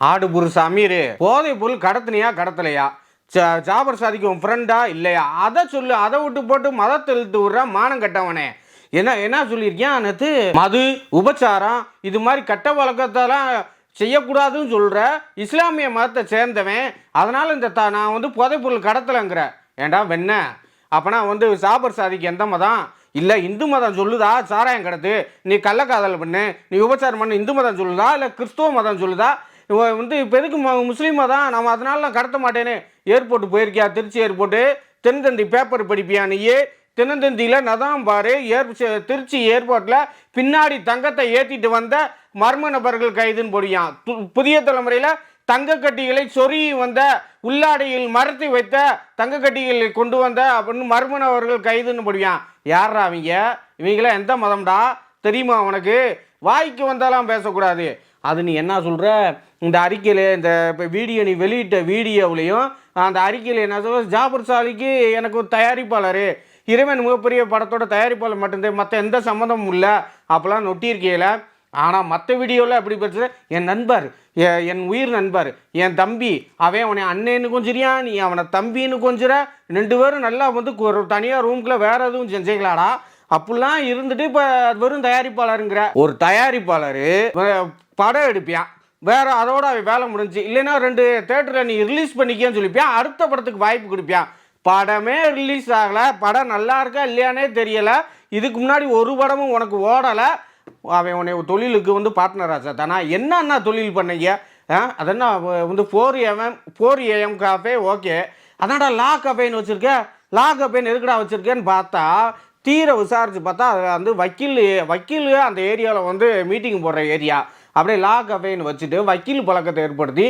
ஆடு புருஷ அமீர் போதை பொருள் கடத்தினியா கடத்தலையா? ஜாபர் சாதிக்கு உன் ஃப்ரெண்டா இல்லையா? அதை சொல்லு அதை விட்டு போட்டு மதத்தை இழுத்து விட்றா மானம் கட்டவனே. என்ன என்ன சொல்லியிருக்கியா நேற்று மது உபச்சாரம் இது மாதிரி கட்ட வழக்கத்தெல்லாம் செய்யக்கூடாதுன்னு சொல்கிற இஸ்லாமிய மதத்தை சேர்ந்தவன். அதனால் இந்த த நான் வந்து புதைப்பொருள் கடத்தலைங்கிற. ஏண்டா வெண்ண? அப்போனா வந்து சாபர் சாதிக்கு எந்த மதம்? இல்லை இந்து மதம் சொல்லுதா? சாராயம் கடத்து. நீ கள்ளக்காதல் பண்ணு. நீ உபச்சாரம் பண்ணு இந்து மதம் சொல்லுதா? இல்லை கிறிஸ்துவ மதம் சொல்லுதா? இவன் வந்து இப்போ எதுக்கு முஸ்லீமாக முஸ்லீம் மதம் நம்ம அதனால நான் கடத்த மாட்டேன்னு ஏர்போர்ட் போயிருக்கியா? திருச்சி ஏர்போர்ட்டு. தென்தந்தி பேப்பர் படிப்பியா நீயே தென்னந்தந்தியில் நதான் பாரு. ஏர் திருச்சி ஏர்போர்ட்டில் பின்னாடி தங்கத்தை ஏற்றிட்டு வந்த மர்ம நபர்கள் கைதுன்னு போடியான் து- புதிய தலைமுறையில் தங்க கட்டிகளை சொருகி வந்த உள்ளாடையில் மறைத்து வைத்த தங்க கட்டிகளை கொண்டு வந்த அப்படின்னு மர்ம நபர்கள் கைதுன்னு போடுவான் யாரா அவங்க இவங்களாம் எந்த மதம்டா? தெரியுமா உனக்கு? வாய்க்கு வந்தாலாம் பேசக்கூடாது. அது நீ என்ன சொல்கிற இந்த அறிக்கையில் இந்த இப்போ வீடியோ நீ வெளியிட்ட வீடியோவிலையும் அந்த அறிக்கையில் என்ன சொல்ற? ஜாபர் சாலிக்கு எனக்கு ஒரு தயாரிப்பாளர். இறைவன் மிகப்பெரிய படத்தோட தயாரிப்பாளர் மட்டும்தான். மற்ற எந்த சம்மந்தமும் இல்லை. அப்போல்லாம் நொட்டியிருக்கையில் ஆனால் மற்ற வீடியோவில் எப்படி பேசுகிற என் நண்பர் என் உயிர் நண்பர் என் தம்பி அவன் அவனை அண்ணன்னு கொஞ்சிறியான் நீ அவனை தம்பின்னு கொஞ்சிற? ரெண்டு பேரும் நல்லா வந்து ஒரு தனியாக ரூம்குள்ளே வேற எதுவும் செஞ்சீங்களாடா? அப்படிலாம் இருந்துட்டு இப்போ வெறும் தயாரிப்பாளருங்கிற. ஒரு தயாரிப்பாளர் படம் எடுப்பியான். வேற அதோட அவன் வேலை முடிஞ்சு இல்லைன்னா ரெண்டு தேட்டரில் நீ ரிலீஸ் பண்ணிக்கன்னு சொல்லிப்பியான். அடுத்த படத்துக்கு வாய்ப்பு கொடுப்பியான். படமே ரிலீஸ் ஆகலை. படம் நல்லா இருக்கா இல்லையானே தெரியலை. இதுக்கு முன்னாடி ஒரு படமும் உனக்கு ஓடலை. அவன் உன்னை தொழிலுக்கு வந்து பார்ட்னர் ஆச்சா. தானா என்னென்ன தொழில் பண்ணீங்க? ஆ அதென்ன வந்து four AM four AM cafe okay அதான்டா லா கஃபேன்னு வச்சுருக்க? லா கஃபேன்னு எதுக்கடா வச்சுருக்கேன்னு பார்த்தா தீர விசாரித்து பார்த்தா அது வந்து வக்கீல் வக்கீல் அந்த ஏரியாவில் வந்து மீட்டிங் போடுற ஏரியா அப்படியே லா கஃபேன்னு வச்சுட்டு வக்கீல் பழக்கத்தை ஏற்படுத்தி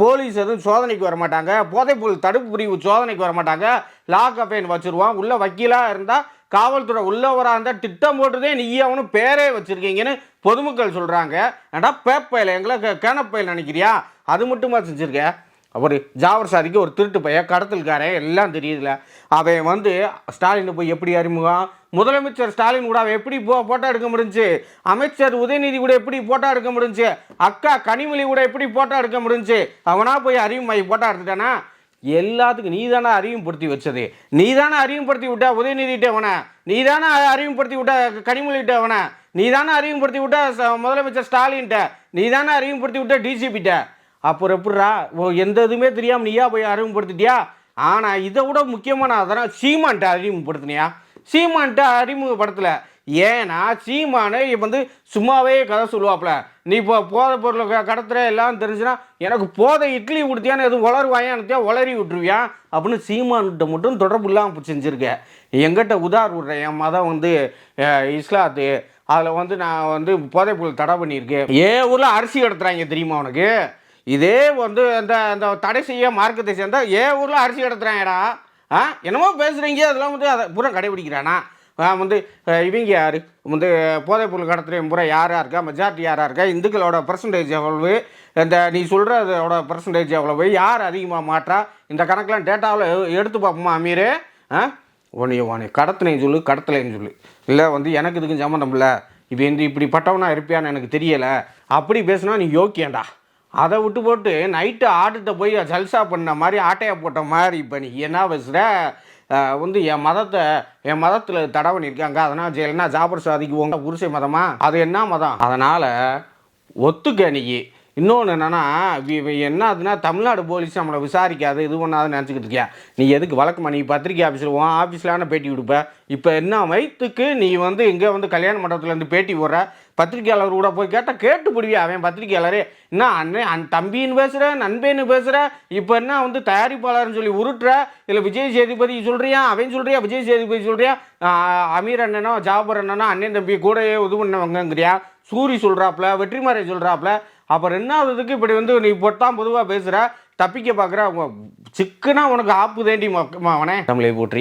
போலீஸ் எதுவும் சோதனைக்கு வர மாட்டாங்க. போதைப்பொருள் தடுப்பு பிரிவு சோதனைக்கு வர மாட்டாங்க. லா கஃபேன் வச்சுருவான். உள்ள வக்கீலாக இருந்தால் காவல்துறை உள்ளவராக இருந்தால் திட்டம் போட்டுதே நீ அவனும் பேரே வச்சுருக்கீங்கன்னு பொதுமக்கள் சொல்கிறாங்க ஏடா பேப்பையில் எங்களை கேனப்பையில் நினைக்கிறியா? அது மட்டுமா செஞ்சுருக்கேன் அவர் ஜாவர் சாதிக்கு ஒரு திருட்டு பையன் கடத்தல்காரன் எல்லாம் தெரியுதுல. அவன் வந்து ஸ்டாலின் போய் எப்படி அறிமுகம்? முதலமைச்சர் ஸ்டாலின் கூட அவன் எப்படி போ போட்டோ எடுக்க முடிஞ்சுச்சு அமைச்சர் உதயநிதி கூட எப்படி போட்டோ எடுக்க முடிஞ்சுச்சு அக்கா கனிமொழி கூட எப்படி போட்டோ எடுக்க முடிஞ்சுச்சு அவனா போய் அறிமுகமாகி போட்டோ எடுத்துட்டானா? எல்லாத்துக்கும் நீ தானே அறிமுகப்படுத்தி வச்சது. நீ தானே அறிமுகப்படுத்தி விட்ட உதயநிதிட்ட அவனை. நீ தானே அறிமுகப்படுத்தி விட்ட கனிமொழிகிட்ட அவனை. நீ தானே அறிமுகப்படுத்தி விட்ட முதலமைச்சர் ஸ்டாலின்ட்ட நீ தானே அறிமுகப்படுத்தி விட்ட டிஜிபிட்ட அப்புறம் எப்படிரா ஓ எந்த இதுவுமே தெரியாமல் நீயா போய் அறிமுகப்படுத்திட்டியா? ஆனால் இதை விட முக்கியமான அதனால் சீமான்ட்ட அறிமுகப்படுத்தினியா? சீமான்ட்ட அறிமுகப்படுத்தலை. ஏன்னா சீமானு இப்போ வந்து சும்மாவே கதை சொல்லுவாப்புல. நீ இப்போ போதை பொருளை கடத்துற எல்லாம் தெரிஞ்சுன்னா எனக்கு போதை இட்லி கொடுத்தியான்னு எதுவும் உளருவாயான்னு உளறி விட்டுருவியா? அப்படின்னு சீமான்கிட்ட மட்டும் தொடர்பு இல்லாமல் செஞ்சுருக்க. எங்கிட்ட உதார் விட்றேன். என் மதம் வந்து இஸ்லாத்து. அதில் வந்து நான் வந்து போதைப்பொருள் தடை பண்ணியிருக்கேன் ஏ ஊரில் அரிசி கடத்துறாங்க தெரியுமா உனக்கு? இதே வந்து அந்த அந்த தடை செய்ய மார்க்கத்தை சேர்ந்தா ஏ ஊரில் அரிசி எடுத்துறாங்கடா. ஆ? என்னமோ பேசுகிறீங்க அதெல்லாம் வந்து அதை பூரா கடைபிடிக்கிறானா? வந்து இவங்க யார்? வந்து போதைப் பொருள் கடத்துகிற முறை யாராக இருக்கா? மெஜாரிட்டி யாராக இருக்கா? இந்துக்களோட பர்சன்டேஜ் எவ்வளவு? இந்த நீ சொல்கிறதோட பர்சன்டேஜ் எவ்வளவு? யார் அதிகமாக மாற்றா? இந்த கணக்கெலாம் டேட்டாவில் எடுத்து பார்ப்போமா அமீர்? ஆ? உன்னை உன்னை கடத்துனேன்னு சொல்லு கடத்தலைன்னு சொல்லு. இல்லை வந்து எனக்கு இதுக்கும் சம்மந்தம் இல்லை. இப்போ இந்த இப்படிப்பட்டவனா இருப்பியான்னு எனக்கு தெரியலை. அப்படி பேசுனா நீ யோக்கியண்டா அதை விட்டு போட்டு நைட்டு ஆட்டத்தை போய் ஜல்சா பண்ண மாதிரி ஆட்டையை போட்ட மாதிரி இப்போ நீ என்ன பேசுகிற வந்து என் மதத்தை என் மதத்தில் தடை பண்ணியிருக்காங்க. அதனால் ஜெயிலனா ஜாபர் சாதிக்கு உங்க புருஷ மதமா? அது என்ன மதம்? அதனால் ஒத்துக்க நீ. இன்னொன்று என்னன்னா என்ன ஆகுதுன்னா தமிழ்நாடு போலீஸ் நம்மளை விசாரிக்காது இது ஒன்றாவது நினச்சிக்கிட்டு இருக்கியா? நீ எதுக்கு வழக்கமா நீ பத்திரிக்கை ஆஃபீஸில் உன் ஆஃபீஸ்லான பேட்டி கொடுப்ப? இப்போ என்ன வயிற்றுக்கு நீ வந்து இங்கே வந்து கல்யாண மண்டபத்துலேருந்து பேட்டி போடுற? பத்திரிக்கையாளர் கூட போய் கேட்டால் கேட்டு பிடிவியா அவன் பத்திரிகையாளரே என்ன அண்ணன் அன் தம்பின்னு பேசுகிற நண்பேன்னு பேசுகிற இப்போ என்ன வந்து தயாரிப்பாளர்னு சொல்லி உருட்டுற? இல்லை விஜய் சேதுபதி சொல்கிறியா அவன் சொல்கிறியா விஜய் சேதுபதி சொல்கிறியா அமீர் அண்ணனோ ஜாபர் அண்ணனோ அண்ணன் தம்பி கூடயே இது பண்ணவங்கங்கிறியா சூரி சொல்கிறாப்புல வெற்றிமாறை சொல்கிறாப்புல அப்புறம் என்ன இப்படி வந்து நீ பொட்டான் பொதுவாக பேசுகிற தப்பிக்க பார்க்குற சிக்குனா உனக்கு ஆப்பு தேண்டி அவனே தமிழை போற்றி.